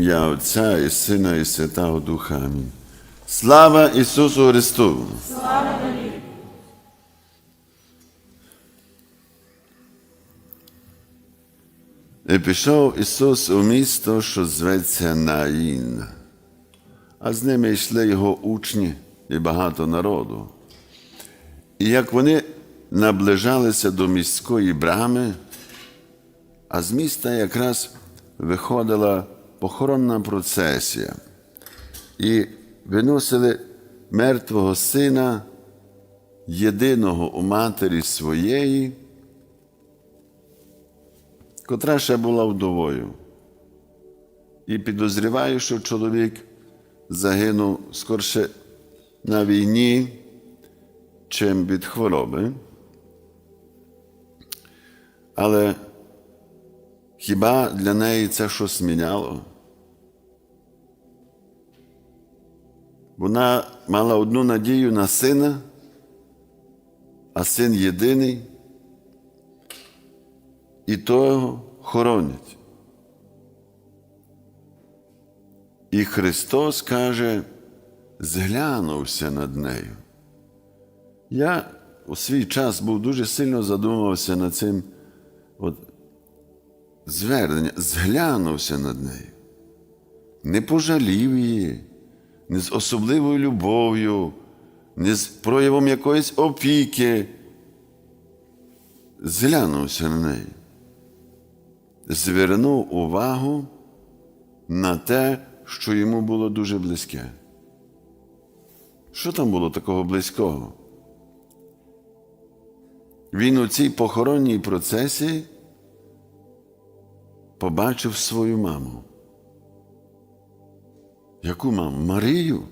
ім'я Отця і Сина, і Святого Духа. Амінь. Слава Ісусу Христу! І пішов Ісус у місто, що зветься Наїн, а з ними йшли його учні і багато народу. І як вони наближалися до міської брами, а з міста якраз виходила похоронна процесія, і виносили мертвого сина, єдиного у матері своєї, котра ще була вдовою. І підозріваю, що чоловік загинув скорше на війні, чим від хвороби. Але хіба для неї це щось міняло? Вона мала одну надію на сина, а син єдиний, і того хоронять. І Христос каже, зглянувся над нею. Я у свій час був дуже сильно задумався над цим от, звернення, зглянувся над нею, не пожалів її, не з особливою любов'ю, не з проявом якоїсь опіки. Зглянувся на неї, звернув увагу на те, що йому було дуже близьке. Що там було такого близького? Він у цій похоронній процесі побачив свою маму. Яку маму? Марію?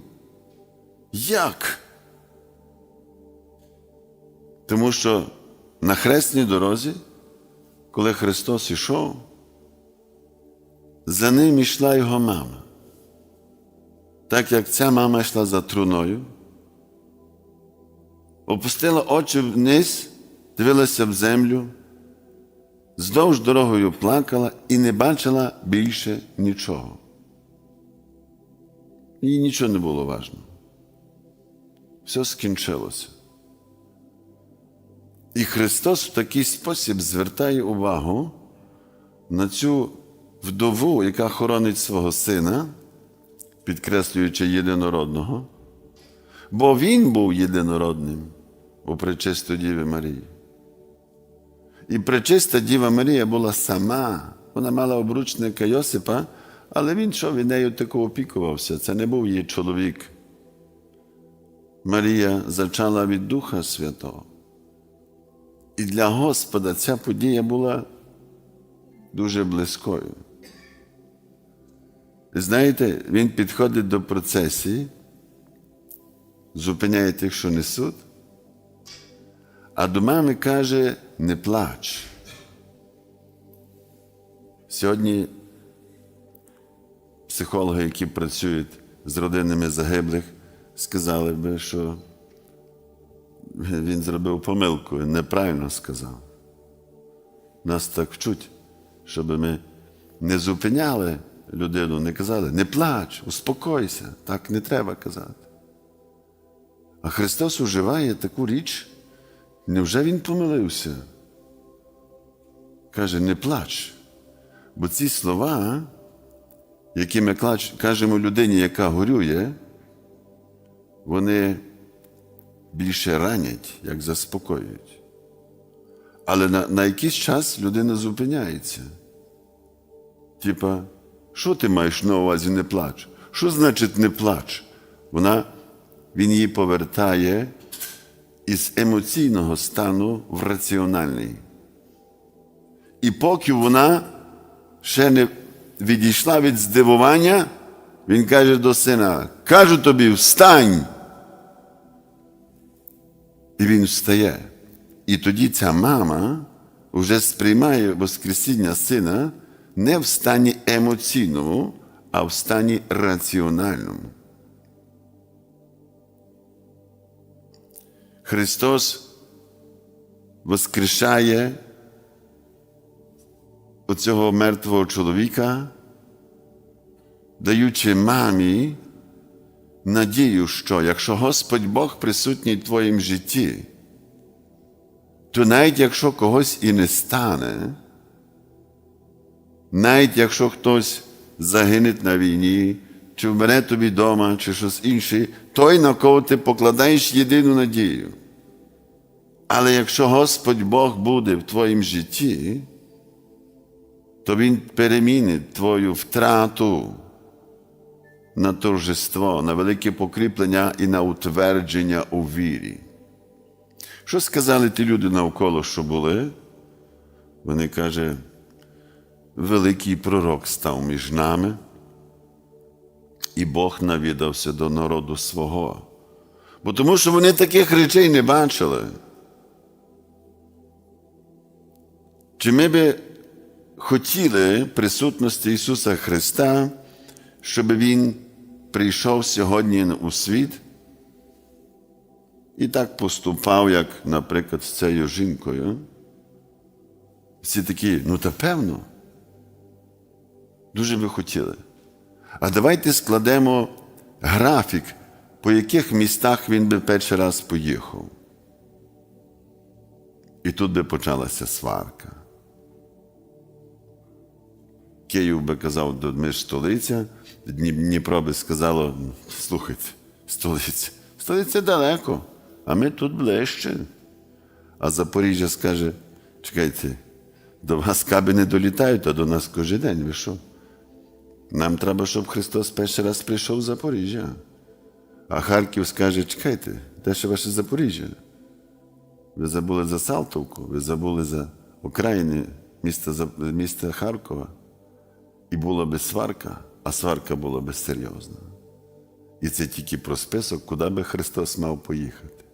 Як? Тому що на хресній дорозі, коли Христос ішов, за ним йшла його мама. Так як ця мама йшла за труною, опустила очі вниз, дивилася в землю, здовж дорогою плакала і не бачила більше нічого. Їй нічого не було важно. Все скінчилося. І Христос в такий спосіб звертає увагу на цю вдову, яка хоронить свого сина, підкреслюючи єдинородного, бо він був єдинородним у пречисто Діви Марії. І пречиста Діва Марія була сама, вона мала обручника Йосипа, але він що від нею тако опікувався. Це не був її чоловік. Марія зачала від Духа Святого. І для Господа ця подія була дуже близькою. Знаєте, він підходить до процесії, зупиняє тих, що несуть, а до мами каже, не плач. Сьогодні психологи, які працюють з родинами загиблих, сказали би, що він зробив помилку, і неправильно сказав. Нас так вчуть, щоб ми не зупиняли людину, не казали, не плач, успокойся, так не треба казати. А Христос уживає таку річ, невже Він помилився? Каже, не плач. Бо ці слова, які ми кажемо людині, яка горює, вони більше ранять, як заспокоюють. Але на, на якийсь час людина зупиняється. Типа, що ти маєш на увазі не плач? Що значить не плач? Вона, Він її повертає із емоційного стану в раціональний. І поки вона ще не відійшла від здивування, він каже до сина: кажу тобі, встань! І він встає. І тоді ця мама вже сприймає Воскресіння сина не в стані емоційному, а в стані раціональному. Христос воскрешає оцього мертвого чоловіка даючи мамі надію, що якщо Господь Бог присутній в твоїм житті, то навіть якщо когось і не стане, навіть якщо хтось загине на війні, чи вмре тобі вдома, чи щось інше, той, на кого ти покладаєш єдину надію. Але якщо Господь Бог буде в твоїм житті, то Він перемінить твою втрату на торжество, на велике покріплення і на утвердження у вірі. Що сказали ті люди навколо, що були? Вони каже, великий пророк став між нами, і Бог навідався до народу свого. Бо тому що вони таких речей не бачили. Чи ми би хотіли присутності Ісуса Христа, щоб Він прийшов сьогодні у світ і так поступав, як, наприклад, з цією жінкою? Всі такі, ну та певно, дуже би хотіли. А давайте складемо графік, по яких містах він би перший раз поїхав. І тут би почалася сварка. Київ би казав, «Да ми ж столиця, Дні- Дніпро би сказало, слухайте, столиця, столиця далеко, а ми тут ближче. А Запоріжжя скаже, чекайте, до вас каби не долітають, а до нас кожен день. Ви що? Нам треба, щоб Христос перший раз прийшов в Запоріжжя. А Харків скаже, чекайте, де ще ваше Запоріжжя? Ви забули за Салтовку, ви забули за окраїни міста, міста Харкова. І була би сварка, а сварка була би серйозна. І це тільки про список, куди би Христос мав поїхати.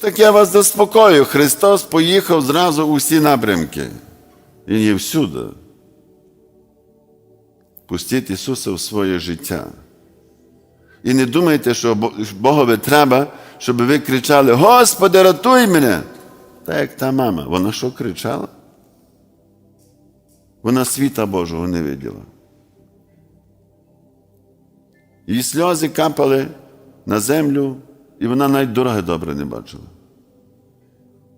Так я вас заспокою, Христос поїхав зразу у всі напрямки. Він є всюди. Пустіть Ісуса в своє життя. І не думайте, що Богові треба, щоб ви кричали: Господи, рятуй мене! Так як та мама, вона що кричала? Вона світа Божого не виділа. Її сльози капали на землю, і вона навіть дороги добре не бачила.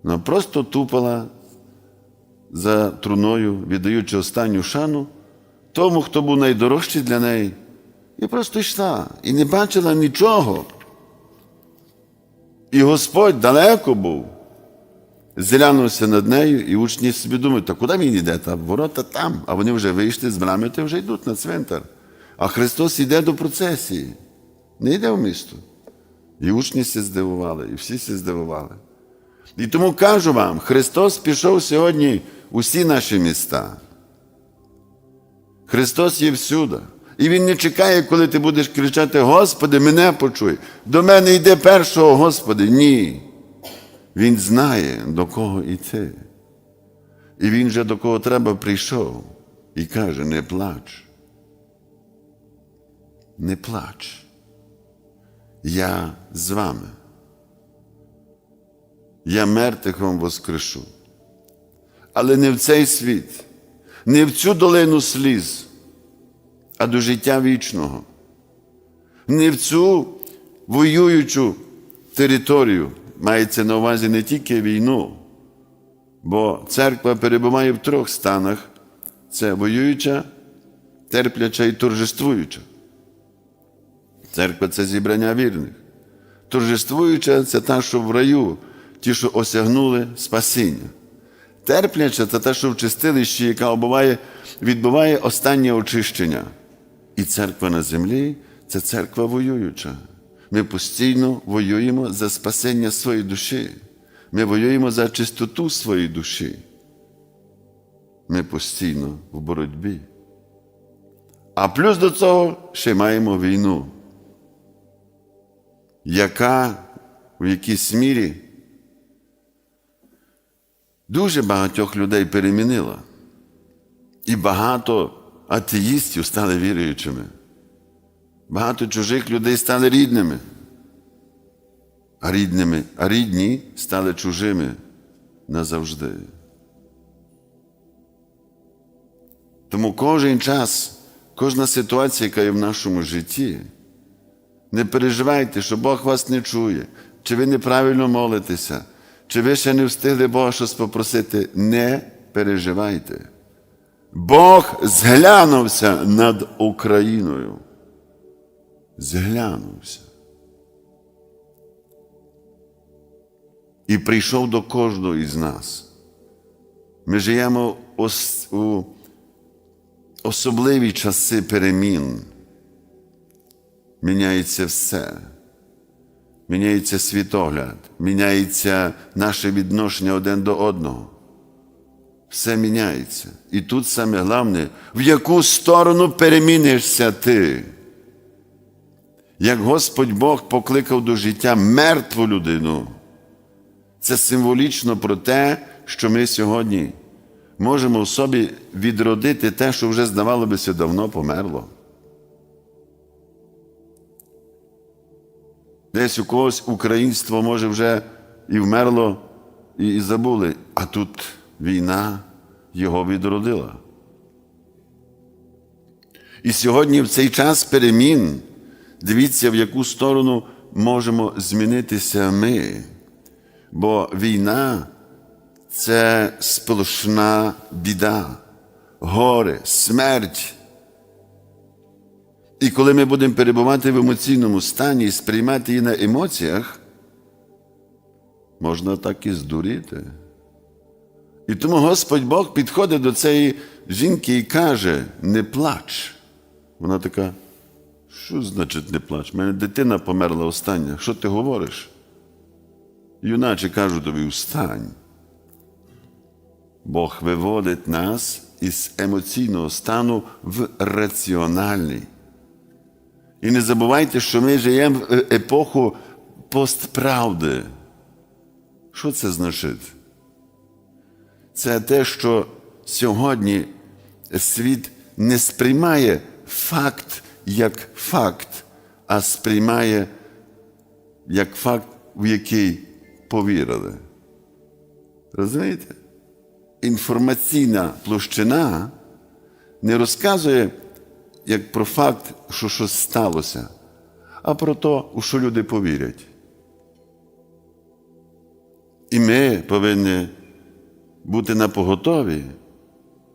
Вона просто тупала за труною, віддаючи останню шану тому, хто був найдорожчий для неї, і просто йшла і не бачила нічого. І Господь далеко був, зглянувся над нею, і учні собі думають, та куди він йде? Та ворота там, а вони вже вийшли з брами, та вже йдуть на цвинтар. А Христос йде до процесії, не йде в місто. І учні всі здивували, і всі всі здивували. І тому кажу вам, Христос пішов сьогодні у всі наші міста. Христос є всюди. І Він не чекає, коли ти будеш кричати: Господи, мене почуй. До мене йде першого, Господи. Ні. Він знає, до кого йти. І він же до кого треба прийшов і каже: не плач. Не плач. Я з вами. Я мертвих вам воскрешу. Але не в цей світ, не в цю долину сліз, а до життя вічного. Не в цю воюючу територію мається на увазі не тільки війну, бо церква перебуває в трьох станах: це воююча, терпляча і торжествуюча. Церква це зібрання вірних. Торжествуюча це та, що в раю, ті, що осягнули спасіння. Терпляча це та, що в чистилищі, яка обуває, відбуває останнє очищення. І церква на землі це церква воююча. Ми постійно воюємо за спасення своєї душі. Ми воюємо за чистоту своєї душі. Ми постійно в боротьбі. А плюс до цього ще маємо війну, яка в якійсь мірі дуже багатьох людей перемінила. І багато атеїстів стали віруючими. Багато чужих людей стали рідними. А рідними, а рідні стали чужими назавжди. Тому кожен час кожна ситуація, яка є в нашому житті, не переживайте, що Бог вас не чує, чи ви неправильно молитеся, чи ви ще не встигли Бога щось попросити. Не переживайте. Бог зглянувся над Україною. Зглянувся. І прийшов до кожного із нас. Ми живемо у особливі часи перемін. Міняється все. Міняється світогляд, міняється наше відношення один до одного. Все міняється. І тут саме головне, в яку сторону перемінишся ти. Як Господь Бог покликав до життя мертву людину, це символічно про те, що ми сьогодні можемо в собі відродити те, що вже, здавало бися, давно померло. Десь у когось українство може вже і вмерло, і, і забули, а тут війна його відродила. І сьогодні в цей час перемін, дивіться, в яку сторону можемо змінитися ми. Бо війна це сплошна біда, горе, смерть. І коли ми будемо перебувати в емоційному стані і сприймати її на емоціях, можна так і здуріти. І тому Господь Бог підходить до цієї жінки і каже: не плач. Вона така, що значить не плач? Мене дитина померла остання. Що ти говориш? Юначе кажу тобі, встань. Бог виводить нас із емоційного стану в раціональний. І не забувайте, що ми живемо в епоху постправди. Що це значить? Це те, що сьогодні світ не сприймає факт як факт, а сприймає як факт, в який повірили. Розумієте? Інформаційна площина не розказує як про факт, що щось сталося, а про те, у що люди повірять. І ми повинні бути на поготові,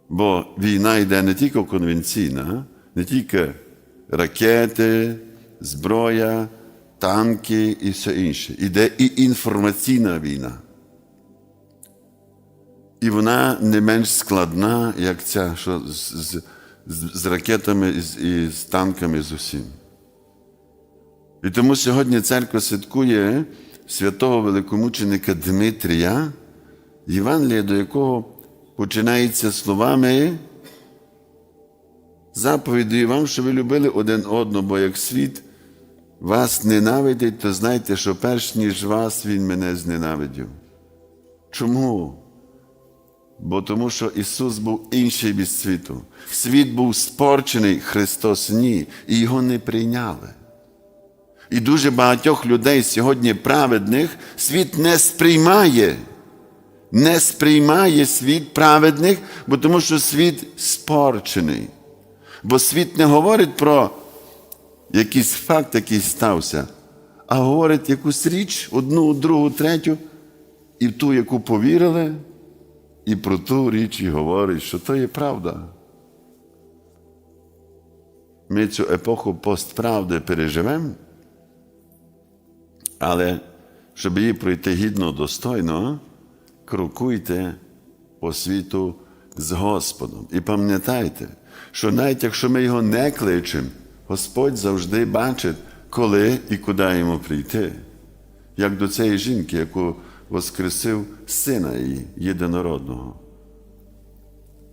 бо війна йде не тільки конвенційна, не тільки ракети, зброя, танки і все інше. Іде і інформаційна війна. І вона не менш складна, як ця, що з, з, з, ракетами і і з танками з усім. І тому сьогодні церква святкує святого великомученика Дмитрія, Євангелія, до якого починається словами заповідую вам, що ви любили один одного, бо як світ вас ненавидить, то знайте, що перш ніж вас Він мене зненавидів. Чому? Бо тому, що Ісус був інший від світу. Світ був спорчений, Христос ні, і його не прийняли. І дуже багатьох людей сьогодні праведних світ не сприймає. Не сприймає світ праведних, бо тому що світ спорчений. Бо світ не говорить про якийсь факт, який стався, а говорить якусь річ, одну, другу, третю, і в ту, яку повірили, і про ту річ і говорить, що то є правда. Ми цю епоху постправди переживемо, але щоб її пройти гідно, достойно, крокуйте по світу з Господом. І пам'ятайте, що навіть якщо ми його не кличемо, Господь завжди бачить, коли і куди йому прийти. Як до цієї жінки, яку воскресив сина її єдинородного.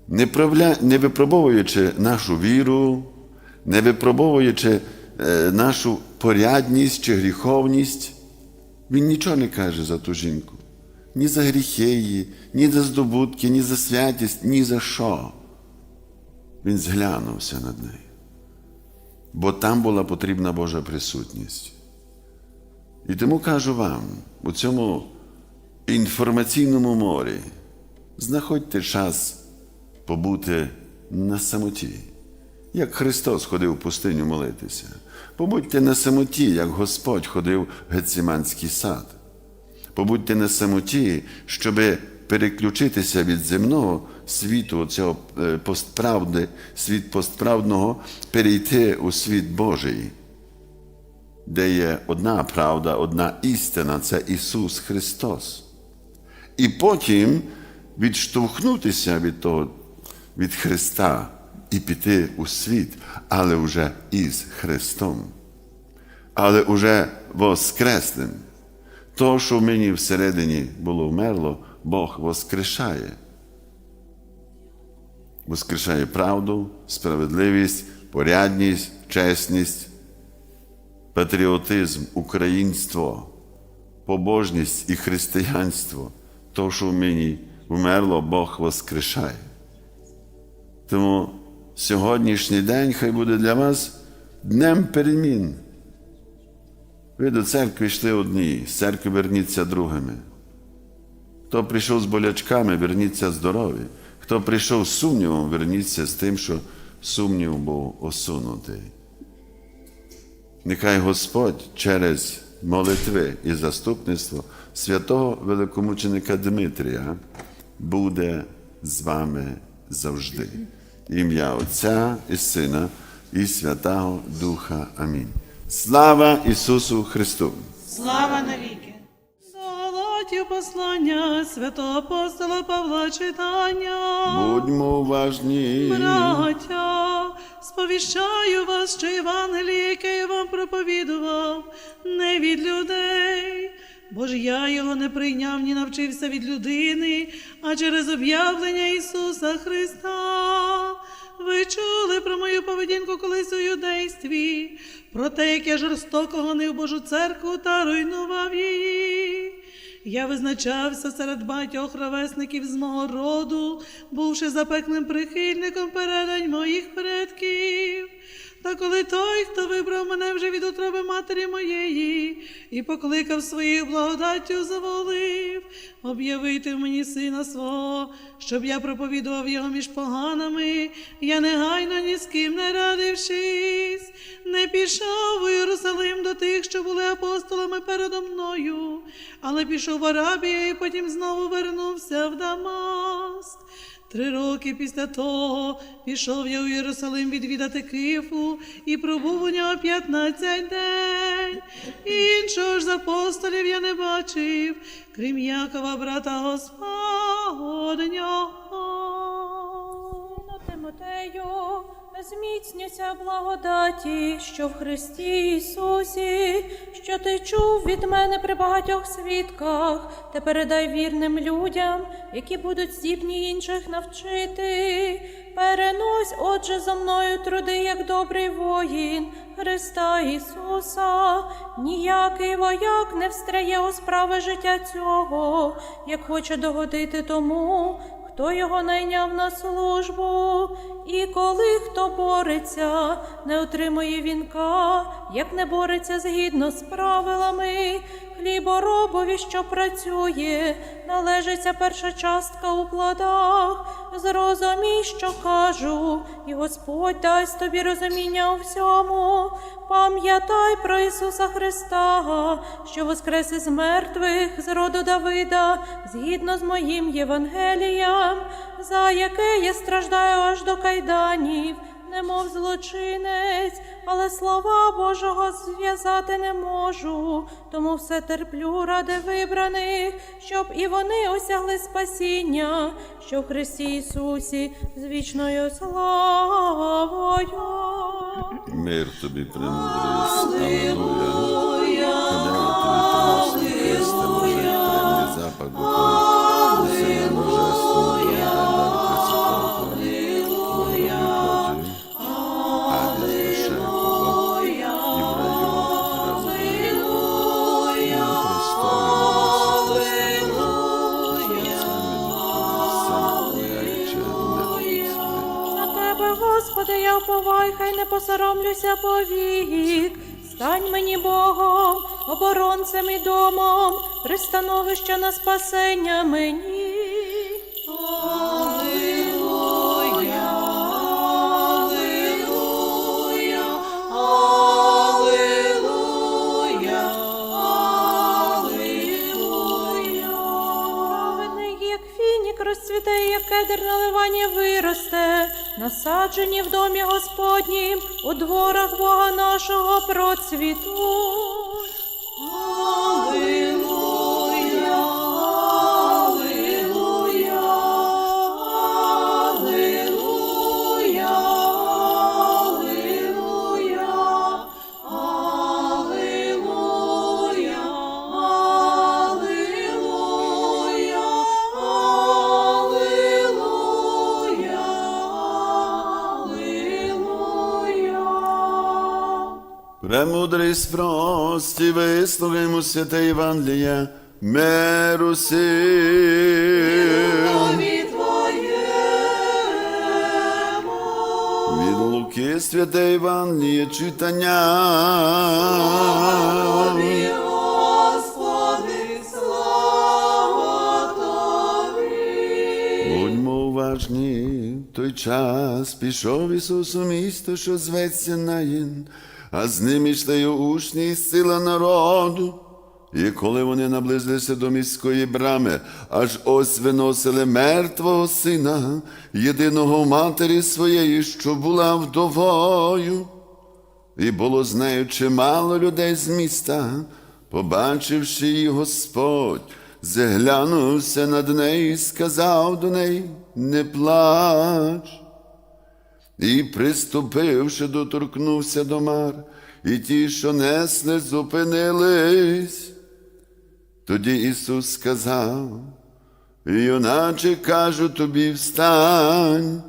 Не, правля... не випробовуючи нашу віру, не випробовуючи е, нашу порядність чи гріховність, він нічого не каже за ту жінку. Ні за гріхи її, ні за здобутки, ні за святість, ні за що. Він зглянувся над нею. Бо там була потрібна Божа присутність. І тому кажу вам, у цьому інформаційному морі знаходьте час побути на самоті як Христос ходив в пустиню молитися. Побудьте на самоті, як Господь ходив в Гециманський сад. Побудьте на самоті, щоб переключитися від земного світу, цього е, постправди, світ постправдного, перейти у світ Божий, де є одна правда, одна істина це Ісус Христос. І потім відштовхнутися від того, від Христа і піти у світ, але вже із Христом, але вже воскресним. То, що в мені всередині було вмерло, Бог воскрешає. Воскрешає правду, справедливість, порядність, чесність, патріотизм, українство, побожність і християнство. То, що в мені вмерло, Бог воскрешає. Тому сьогоднішній день хай буде для вас днем перемін. Ви до церкви йшли одні, з церкви верніться другими. Хто прийшов з болячками, верніться здорові. Хто прийшов з сумнівом, верніться з тим, що сумнів був осунутий. Нехай Господь через молитви і заступництво святого великомученика Дмитрія буде з вами завжди. Ім'я Отця і Сина і Святого Духа. Амінь. Слава Ісусу Христу! Слава навіки! Золоті послання святого апостола Павла читання. Будьмо уважні. Браття, сповіщаю вас, що Євангеліє, яке я вам проповідував, не від людей. Бо ж я його не прийняв, ні навчився від людини, а через об'явлення Ісуса Христа. Ви чули про мою поведінку колись у юдействі, про те, як я жорстоко гонив Божу церкву та руйнував її. Я визначався серед батьох ровесників з мого роду, бувши запеклим прихильником передань моїх предків. Та коли той, хто вибрав мене вже від утроби матері моєї, і покликав своєю благодаттю, заволив, об'явити мені сина свого, щоб я проповідував його між поганами, я негайно ні з ким не радившись, не пішов у Єрусалим до тих, що були апостолами передо мною, але пішов в Арабію і потім знову вернувся в Дамаск. Три роки після того пішов я у Єрусалим відвідати Кифу і пробув у нього 15 день. Іншого ж з апостолів я не бачив, крім Якова, брата Господнього. Зміцнюйся благодаті, що в Христі Ісусі, що ти чув від мене при багатьох свідках, та передай вірним людям, які будуть здібні інших навчити. Перенось, отже, за мною труди, як добрий воїн Христа Ісуса. Ніякий вояк не встряє у справи життя цього, як хоче догодити тому, хто його найняв на службу, і коли хто бореться, не отримує вінка, як не бореться згідно з правилами, хліборобові, що працює, належиться перша частка у плодах. Зрозумій, що кажу, і Господь дасть тобі розуміння у всьому. Пам'ятай про Ісуса Христа, що воскрес із мертвих з роду Давида, згідно з моїм Євангелієм, за яке я страждаю аж до кайданів, немов злочинець, але слова Божого зв'язати не можу, тому все терплю ради вибраних, щоб і вони осягли спасіння, що в Христі Ісусі з вічною славою. Мир тобі, премудрість. Ай, хай не посоромлюся повік, стань мені Богом, оборонцем і домом, пристановище на спасення мені. Розцвітає, як кедр на ливані виросте, насаджені в домі Господнім, у дворах Бога нашого процвітуть. Премудрий спрості, вислухаймо святе Євангелія, миру сил. Від Луки святе Євангеліє читання. Господи, слава Тобі. Будьмо уважні, той час пішов Ісус у місто, що зветься Наїн, а з ним ішли й учні і сила народу. І коли вони наблизилися до міської брами, аж ось виносили мертвого сина, єдиного матері своєї, що була вдовою. І було з нею чимало людей з міста, побачивши її Господь, зглянувся над нею і сказав до неї, не плач. І, приступивши, доторкнувся до мар, і ті, що несли, зупинились. Тоді Ісус сказав, юначе кажу тобі, встань.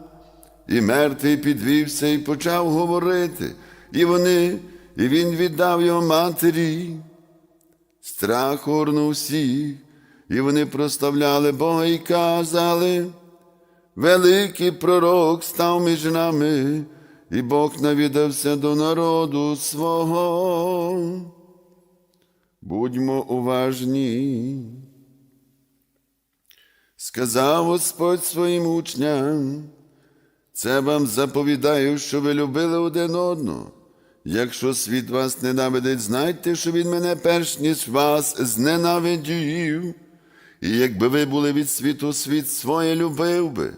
І мертвий підвівся і почав говорити, і вони, і він віддав його матері. Страх орнув всіх, і вони проставляли Бога і казали, великий пророк став між нами, і Бог навідався до народу свого. Будьмо уважні. Сказав Господь своїм учням, це вам заповідаю, що ви любили один одного. Якщо світ вас ненавидить, знайте, що він мене перш ніж вас зненавидів. І якби ви були від світу, світ своє любив би,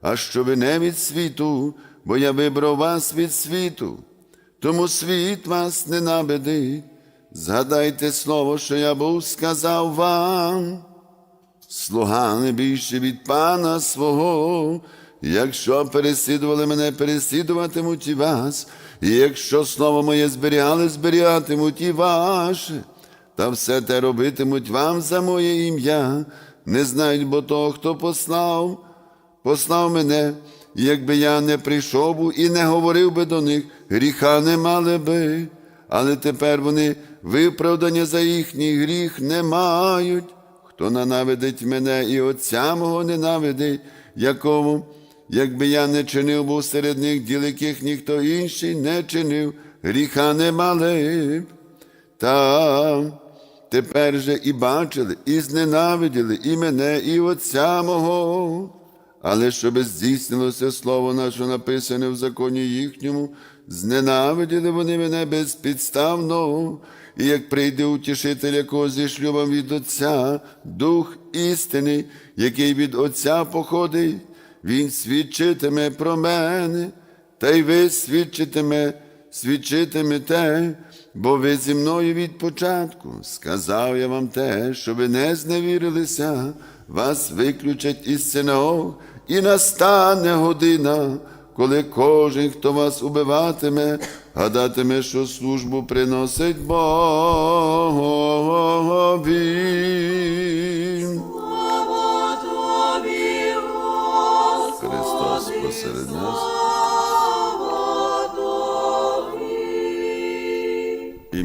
а що ви не від світу, бо я вибрав вас від світу, тому світ вас ненавидить. Згадайте слово, що я був сказав вам. Слуга не більше від пана свого. Якщо переслідували мене, переслідуватимуть і вас, і якщо слово моє зберігали, зберігатимуть і ваше, та все те робитимуть вам за моє ім'я, не знають, бо того, хто послав, послав мене, і якби я не прийшов і не говорив би до них, гріха не мали би, але тепер вони виправдання за їхній гріх не мають. Хто ненавидить мене і Отця мого ненавидить, якому, якби я не чинив був серед них діл, яких ніхто інший не чинив, гріха не мали. б. Та тепер же і бачили, і зненавиділи і мене, і Отця мого. Але щоб здійснилося слово наше написане в законі їхньому, зненавиділи вони мене безпідставно, і як прийде утішитель, якого зішлю вам від Отця, Дух істини, який від Отця походить, Він свідчитиме про мене, та й ви свідчитиме, свідчитимете, бо ви зі мною від початку. Сказав я вам те, що не зневірилися, вас виключать із синагог, і настане година, коли кожен, хто вас убиватиме, гадатиме, що службу приносить Богові.